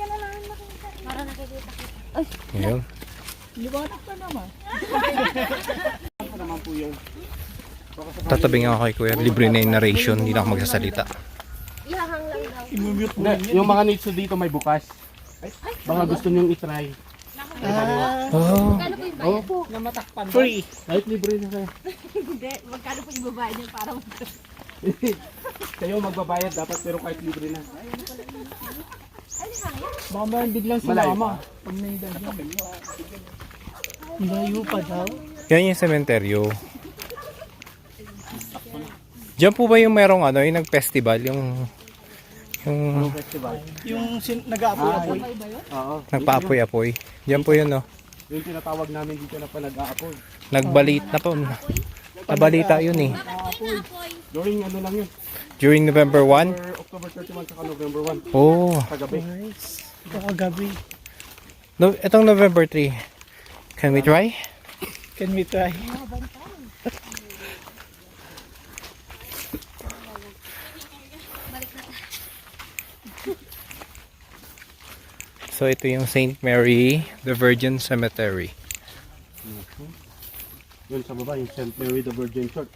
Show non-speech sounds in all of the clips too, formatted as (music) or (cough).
ka na lang nakikita. Para nakikita kita. Yun. Liwanag ka naman. Ano naman po yung Tatabing ako kay Kuya. Libre na yung narration. Hindi na ako magsasalita. Ihahang lang daw. Hindi, yung mga needs dito may bukas. Baka gusto niyong itry. Oh. Po yung bayad po? Free! Kahit libre na kayo. Hindi, magkano po yung babayad niya para mag- (laughs) kayo magbabayad dapat pero kahit libre na. Baka may biglang sumama. pa. Pag may edad yan. Layo pa daw. Yan yung sementeryo. Diyan po ba yung merong ano, yung nag-festival, yung yung Yung festival. Yung sin- nag-aapoy-apoy. Oo. nagpaapoy-apoy. Diyan po yun, no. Yung tinatawag namin dito na pa nag-aapoy. Nagbalit na po. Nabalita yun eh. During ano lang yun. During November 1. Or October 31 saka November 1. Oh. Kagabi. Nice. Kakagabi. No, itong November 3. Can we try? Can we try? So ito yung St. Mary the Virgin Cemetery. Yun sa baba, yung St. Mary the Virgin Church.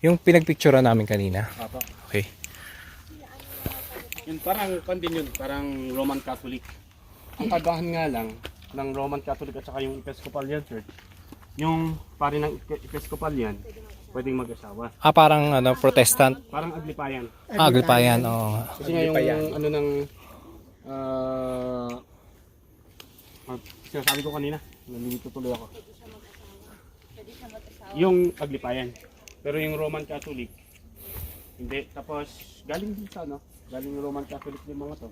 Yung pinagpicturean namin kanina. Apo. Okay. Yun parang, pan din yun, parang Roman Catholic. Ang kagahan nga lang ng Roman Catholic at saka yung Episcopalian Church, yung pare ng Episcopalian, pwedeng mag-asawa. Ah, parang ano, Protestant. Parang aglipayan. Ah, Agripayan. Oo. Kasi nga yung ano ng ah ah, sinasabi ko kanina, nalilito tuloy ako. Yung aglipayan. Pero yung Roman Catholic, hindi. Tapos, galing din sa ano, galing yung Roman Catholic yung mga to.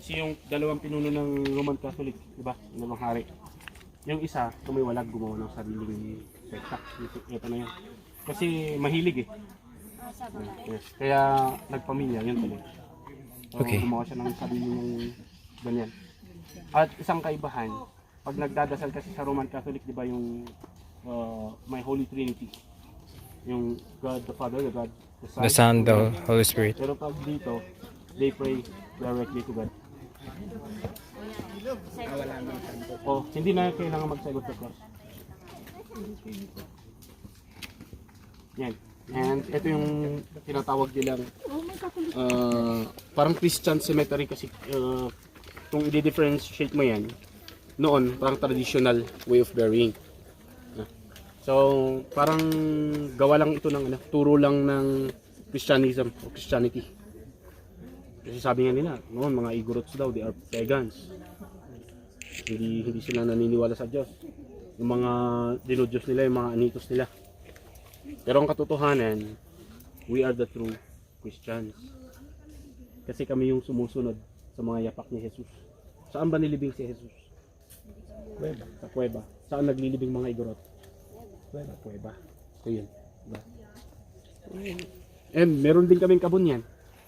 Kasi yung dalawang pinuno ng Roman Catholic, di ba? Yung dalawang hari. Yung isa, tumiwalag gumawa ng sariling sekta. Ito, ito na yun. Kasi mahilig eh. Yes. Kaya nagpamilya, yun tuloy. So, Okay. gumawa siya ng sarili ng ganyan. At isang kaibahan, pag nagdadasal kasi sa Roman Catholic, di ba yung uh, may Holy Trinity. Yung God the Father, the God the Son. The Son, the Holy Spirit. Pero pag dito, they pray directly to God. Oh, hindi na kailangan magsagot sa cross. Yan. And ito yung tinatawag nilang uh, parang Christian cemetery kasi uh, kung i-differentiate mo yan, noon parang traditional way of burying. So, parang gawa lang ito ng ano, turo lang ng Christianism o Christianity. Kasi sabi nga nila, noon mga Igorots daw, they are pagans. Hindi hindi sila naniniwala sa Diyos. Yung mga dinudyos nila, yung mga anitos nila. Pero ang katotohanan, we are the true Christians. Kasi kami yung sumusunod sa mga yapak ni Jesus. Saan ba nilibing si Jesus? Sa kuweba. Saan naglilibing mga Igorot? Kuweba. Kuweba. Ito yun. Diba? And meron din kaming kabunyan,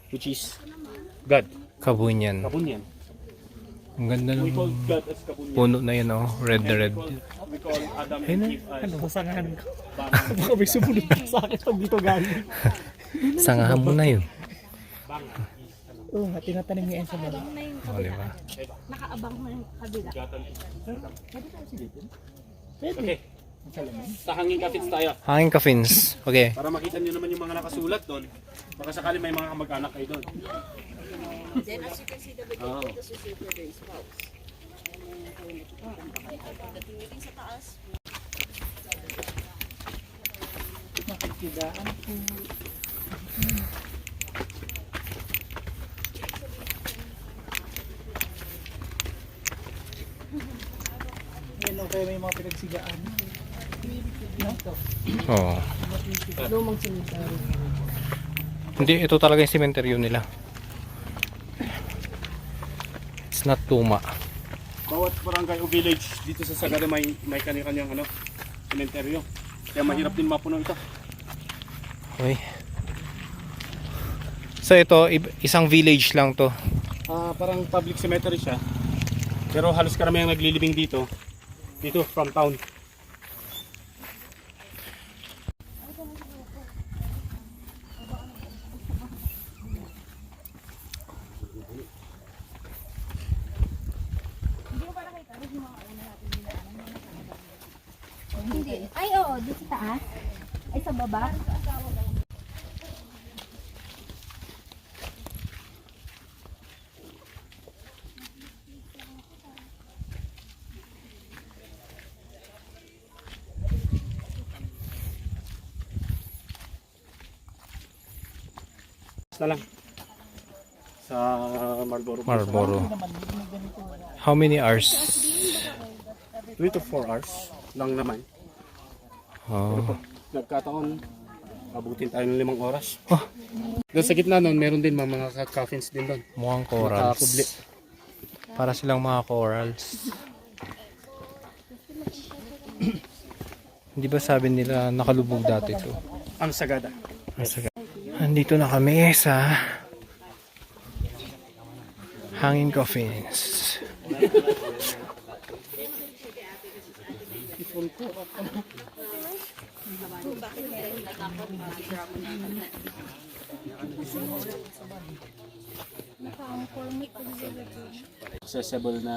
which is God. Kabunyan. Kabunyan. Ang ganda We call ng God as kabunyan. puno na yun, oh. Red na red. We call, Adam and na. Eve as Ano, ko. banga. Baka may sumunod pa sa akin pag dito galing. (laughs) Sangahan mo na yun. Oo nga, tinatanim niya yan sa mga. na yung O, di ba? nakaabang mo yung kabila. Okay. Sa hanging kafits tayo. Hanging coffins. Okay. Para makita nyo naman yung mga nakasulat doon. Baka sakali may mga kamag-anak kayo doon. Then as you can see, the is your for the spouse. Pagdating sa taas, Makikidaan po. kaya may mga pinagsigaan. Oo. Lumang cemetery. Hindi, ito talaga yung cementerio nila. It's not luma. Bawat barangay o village dito sa Sagada may may kanya-kanyang ano, sementeryo. Kaya mahirap din mapuno ito. Okay. So ito, isang village lang to. Ah, parang public cemetery siya. Pero halos karamihan naglilibing dito. Dito from town. Hindi. Ay, oo. Dito sa taas. Ay, sa baba. Na lang. Sa Marlboro. Marlboro. How many hours? 3 to 4 hours lang naman. Oh. Nagkataon, abutin tayo ng limang oras. Oh. Doon sa gitna nun, meron din mga, mga coffins din doon. Mukhang corals. Para silang mga corals. Hindi ba sabi nila nakalubog dati to? Ang Sagada. Andito na kami sa Hanging Coffins. Accessible na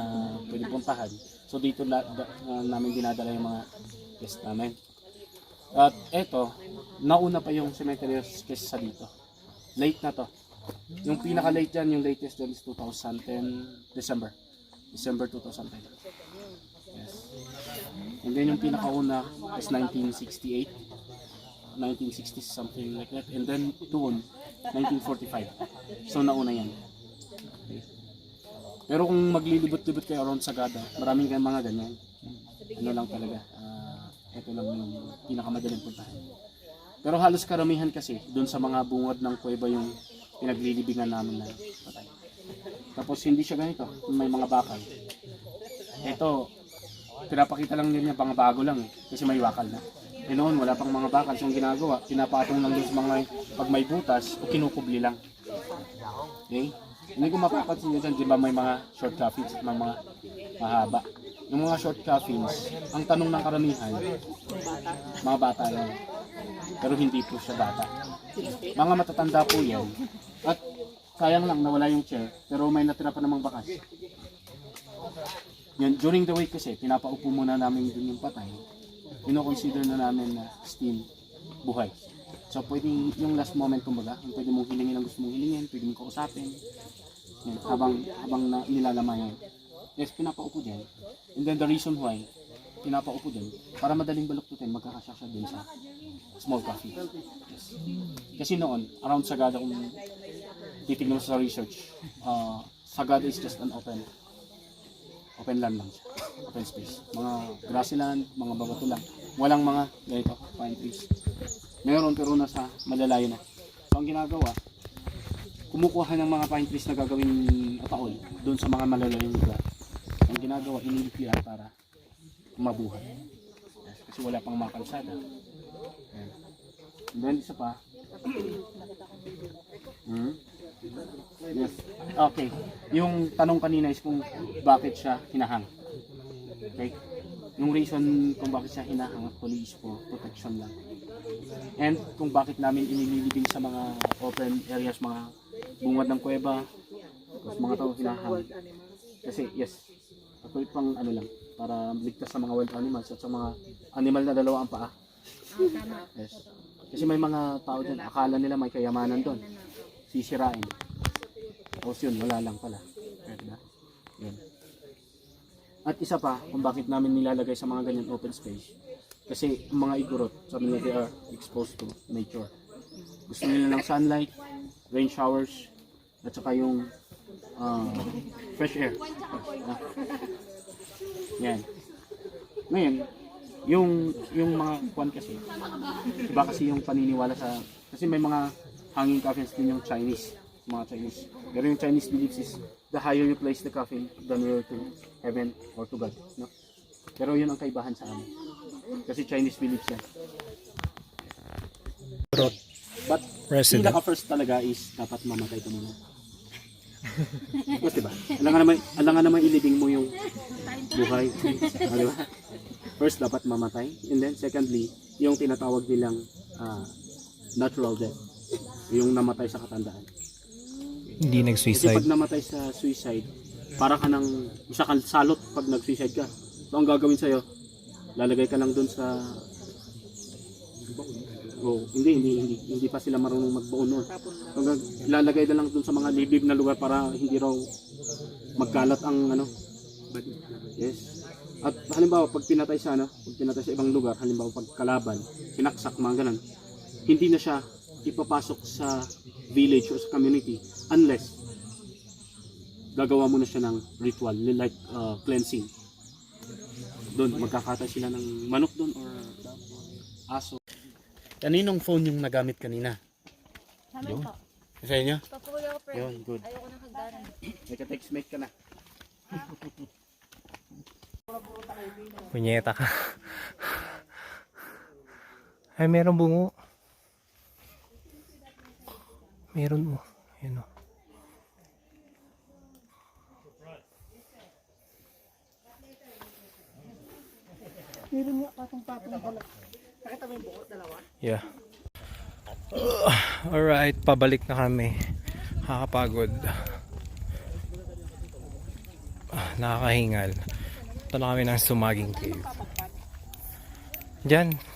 pwede puntahan. So dito na, da, na- namin dinadala yung mga guest namin. At eto, nauna pa yung cemetery kesa sa dito. Late na to. Yung pinaka-late dyan, yung latest dyan is 2010, December. December 2010. And then yung pinakauna is 1968. 1960 something like that. And then doon, 1945. So nauna yan. Pero kung maglilibot-libot kayo around Sagada, maraming kayong mga ganyan. Ano lang talaga, ah, ito lang yung pinakamadaling puntahan. Pero halos karamihan kasi, doon sa mga bungad ng kuweba yung pinaglilibingan namin na patay. Tapos hindi siya ganito, may mga bakal. Ito, pinapakita lang niya, mga bago lang eh, kasi may wakal na. Eh noon, wala pang mga bakal. So ang ginagawa, pinapatong lang din sa mga pag may butas o kinukubli lang. Okay? Hindi ko mapapansin nyo dyan, di ba may mga short coffins at mga mahaba. Yung mga short coffins, ang tanong ng karamihan, mga bata lang. Pero hindi po siya bata. Mga matatanda po yan. At sayang lang nawala yung chair, pero may natira pa namang bakas. Yan, during the week kasi, pinapaupo muna namin dun yung patay. Kino-consider na namin na still buhay. So, pwede yung last moment, kumbaga, yung pwede mong hilingin ang gusto mong hilingin, pwede mong kausapin. Yan, habang, habang na, nilalamayan. Yes, pinapaupo dyan. And then the reason why, pinapaupo dyan, para madaling baluktutin, magkakasya siya dun sa small coffee. Yes. Kasi noon, around Sagada, kung titignan sa research, uh, Sagada is just an open open land lang siya. Open space. Mga grassland, mga babato lang. Walang mga ganito, pine trees. Meron pero nasa malalayo na. So ang ginagawa, kumukuha ng mga pine trees na gagawin ataol doon sa mga malalayong lugar. Ang ginagawa, inilipira para mabuhay. Kasi wala pang mga kalsada. Yan. And then isa pa, hmm? Yes. Okay. Yung tanong kanina is kung bakit siya hinahang. Okay? Yung reason kung bakit siya hinahang actually is for protection lang. And kung bakit namin inililibing sa mga open areas, mga bungad ng kuweba, tapos mga tao hinahang. Kasi yes, actually pang ano lang, para ligtas sa mga wild animals at sa mga animal na dalawa ang paa. Yes. Kasi may mga tao dyan, akala nila may kayamanan doon. Sisirain. Tapos yun, wala lang pala. Diba? Yun. At isa pa, kung bakit namin nilalagay sa mga ganyan open space. Kasi ang mga igorot, sabi nila they are exposed to nature. Gusto nila ng sunlight, rain showers, at saka yung ah, fresh air. Yan. Ngayon, yung yung mga kwan kasi, iba kasi yung paniniwala sa kasi may mga hanging coffins din yung Chinese, mga Chinese. Pero yung Chinese beliefs is the higher you place the coffin, the nearer to heaven or to God, no? Pero yun ang kaibahan sa amin. Kasi Chinese beliefs yan. Rot But resident. pinaka first talaga is dapat mamatay ka muna. (laughs) Mas diba? Alam nga naman, alam nga naman ilibing mo yung buhay. Ah, diba? First, dapat mamatay. And then, secondly, yung tinatawag nilang ah, natural death. Yung namatay sa katandaan. Hindi Kasi nag-suicide. pag namatay sa suicide, para ka nang isa kang salot pag nag-suicide ka. So, ang gagawin sa'yo, lalagay ka lang dun sa Oh, hindi, hindi, hindi, hindi pa sila marunong magbaon noon. Hanggang ilalagay na lang dun sa mga libib na lugar para hindi raw magkalat ang ano. Yes. At halimbawa, pag pinatay sa ano, pag pinatay sa ibang lugar, halimbawa pag kalaban, sinaksak, mga ganun, hindi na siya ipapasok sa village o sa community unless gagawa mo na siya ng ritual like uh, cleansing. Doon, magkakatay sila ng manok doon or aso. Kaninong phone yung nagamit kanina? Sa amin po. Sa inyo? Papuwi ako, friend. Yun, good. Ayoko nang hagdanan. Nagka-text mate ka na. (laughs) Punyeta ka. (laughs) Ay, meron bungo. Meron mo. Ayun o. Meron nga patong-patong dala. Nakita mo yung bukot dalawa? Yeah. (sighs) Alright, pabalik na kami. Nakakapagod. Ah, (sighs) Nakakahingal. Ito na kami ng sumaging cave. Diyan.